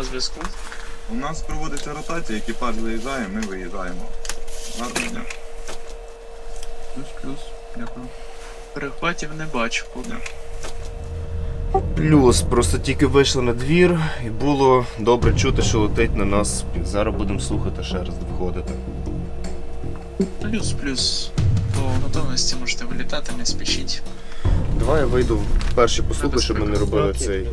на зв'язку. У нас проводиться ротація, екіпаж виїжджає, ми виїжджаємо. Гарного дня. Плюс, плюс. Дякую. Перехватів не бачу поки. Плюс, просто тільки вийшли на двір і було добре чути, що летить на нас. Зараз будемо слухати ще раз виходити. Плюс, плюс. По готовності можете вилітати, не спішіть. Давай я вийду перші послухаю, щоб ми не робили цей.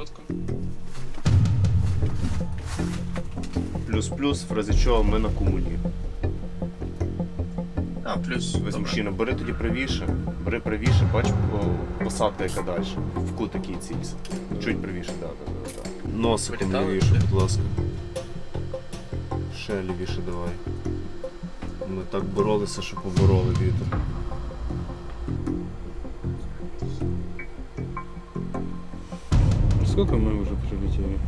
Коротко. Плюс-плюс, в разі чого ми на комуні. А, плюс. Ось бери тоді правіше, бери правіше, бач о, посадка яка далі. В кут який цілься. Чуть правіше, так, так, так. так. Носиком лівіше, будь ласка. Ще лівіше давай. Ми так боролися, що побороли вітер. Сколько мы уже прилетели?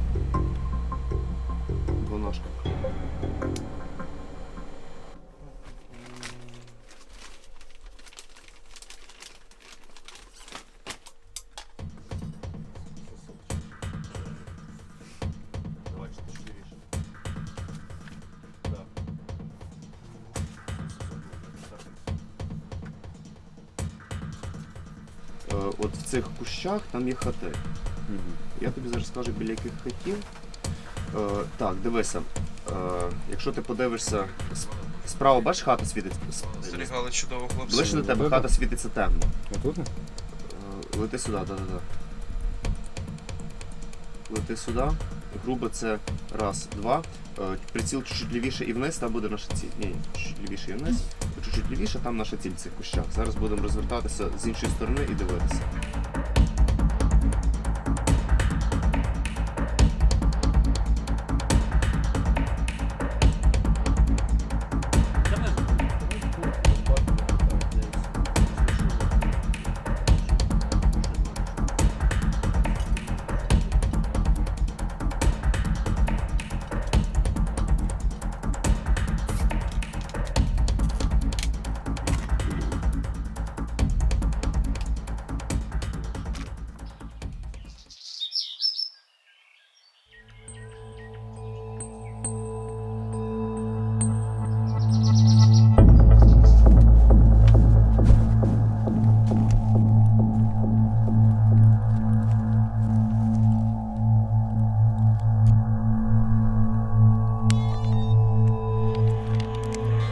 Двоножка. Е, От в цих кущах там є хати. Я тобі зараз скажу, біля яких хатів. Е, так, дивися. Е, якщо ти подивишся справа, бачиш, хата світить. с- Зберігали чудово хлопці. Ближче до тебе хата світиться темно. Вот тут? Е, лети сюди, да, да, да. Лети сюди. Грубо це раз, два. Е, приціл чуть-чуть лівіше і вниз, там буде наша ціль. Ні, чуть-чуть лівіше і вниз. Чуть-чуть лівіше, там наша ціль в цих кущах. Зараз будемо розвертатися з іншої сторони і дивитися.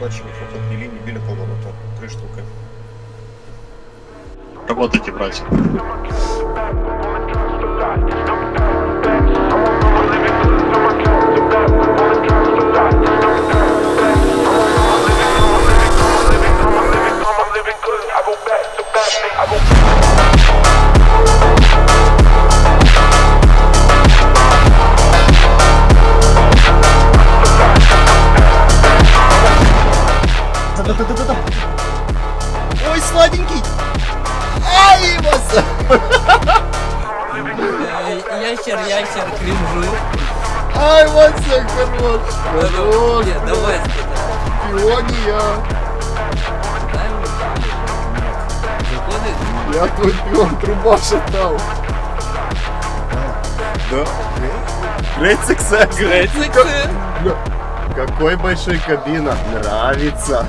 Бачимо фототні лінії біля поворота. Три штуки. Работайте, братья. да, да, да, да, да, да. Ой, сладенький. Ай, его э, Ящер, ящер, кринжу. Ай, вот так, хорош. Хорош. Нет, давай. Пиония. Я твой пион, труба шатал. Да? Great success. Great success. Какой большой кабина. Нравится.